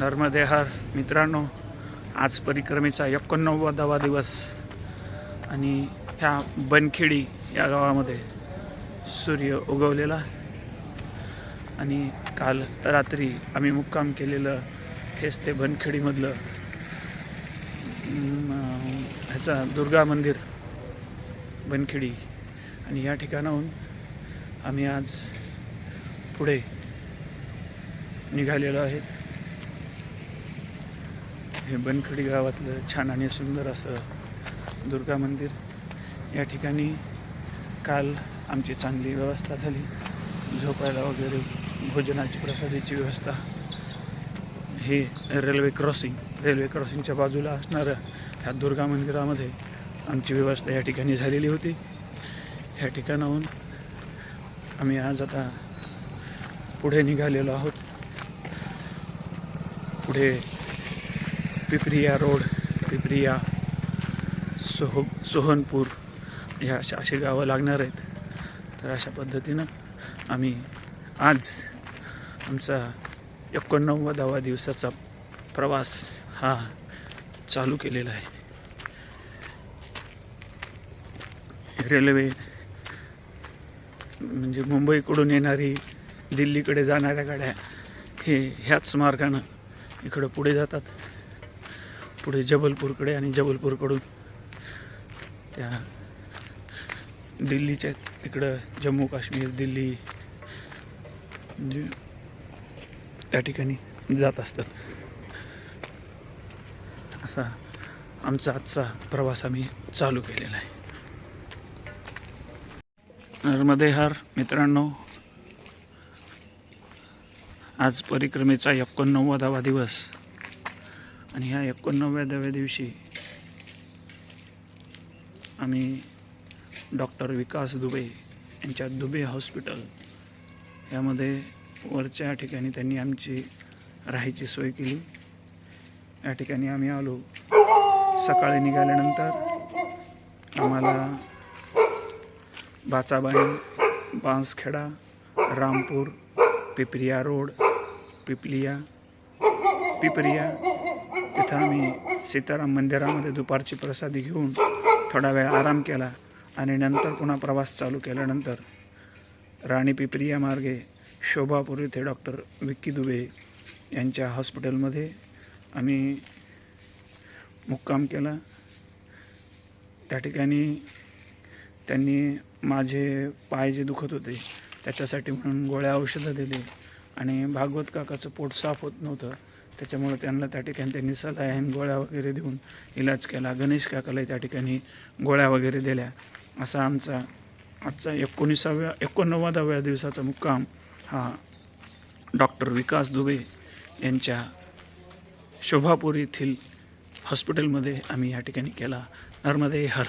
धर्मदेहर मित्रांनो आज परिक्रमेचा एकोणनव्वदावा दिवस आणि ह्या बनखेडी या गावामध्ये सूर्य उगवलेला. आणि काल रात्री आम्ही मुक्काम केलेलं हेच ते बनखेडीमधलं ह्याचा दुर्गा मंदिर बनखेडी. आणि या ठिकाणाहून आम्ही आज पुढे निघालेलो आहेत हे बनखडी गावातलं छान आणि सुंदर असं दुर्गा मंदिर. या ठिकाणी काल आमची चांगली व्यवस्था झाली. झोपायला वगैरे भोजनाची प्रसादीची व्यवस्था. हे रेल्वे क्रॉसिंग रेल्वे क्रॉसिंगच्या बाजूला असणाऱ्या ह्या दुर्गा मंदिरामध्ये आमची व्यवस्था या ठिकाणी झालेली होती. ह्या ठिकाणाहून आम्ही आज आता पुढे निघालेलो आहोत. पुढे पिपरिया रोड पिपरिया सोह सोहनपूर ह्या अशा अशी गावं लागणार आहेत. तर अशा पद्धतीनं आम्ही आज आमचा एकोणनव्वदावा दिवसाचा प्रवास हा चालू केलेला आहे. रेल्वे म्हणजे मुंबईकडून येणारी दिल्लीकडे जाणाऱ्या गाड्या हे ह्याच मार्गानं इकडं पुढे जातात. पुढे जबलपूरकडे आणि जबलपूरकडून त्या दिल्लीच्या तिकडं जम्मू काश्मीर दिल्ली म्हणजे त्या ठिकाणी जात असतात. असा आमचा आजचा प्रवास आम्ही चालू केलेला आहे. नर्मदेहार मित्रांनो आज परिक्रमेचा एकोणनव्वदावा दिवस. आणि ह्या एकोणनव्वदाव्या दिवशी आम्ही डॉक्टर विकास दुबे यांच्या दुबे हॉस्पिटल यामध्ये वरच्या ठिकाणी त्यांनी आमची राहायची सोय केली. या ठिकाणी आम्ही आलो. सकाळी निघाल्यानंतर आम्हाला बाचाबाई बांसखेडा रामपूर पिपरिया रोड पिपलिया पिपरिया तिथं आम्ही सीताराम मंदिरामध्ये दुपारची प्रसादी घेऊन थोडा वेळ आराम केला आणि नंतर पुन्हा प्रवास चालू केल्यानंतर राणी पिपरिया मार्गे शोभापूर येथे डॉक्टर विक्की दुबे यांच्या हॉस्पिटलमध्ये आम्ही मुक्काम केला. त्या ठिकाणी त्यांनी माझे पाय जे दुखत होते त्याच्यासाठी म्हणून गोळ्या औषधं दिली आणि भागवत काकाचं पोट साफ होत नव्हतं. त्याच्यामुळे त्यांना त्या ठिकाणी त्यांनी सलायन गोळ्या वगैरे देऊन इलाज केला. गणेश काकालाही त्या ठिकाणी गोळ्या वगैरे दिल्या. असा आमचा आजचा एकोणीसाव्या एकोणनव्वदाव्या दिवसाचा मुक्काम हा डॉक्टर विकास दुबे यांच्या शोभापूर येथील हॉस्पिटलमध्ये आम्ही या ठिकाणी केला. नर्मदे हर.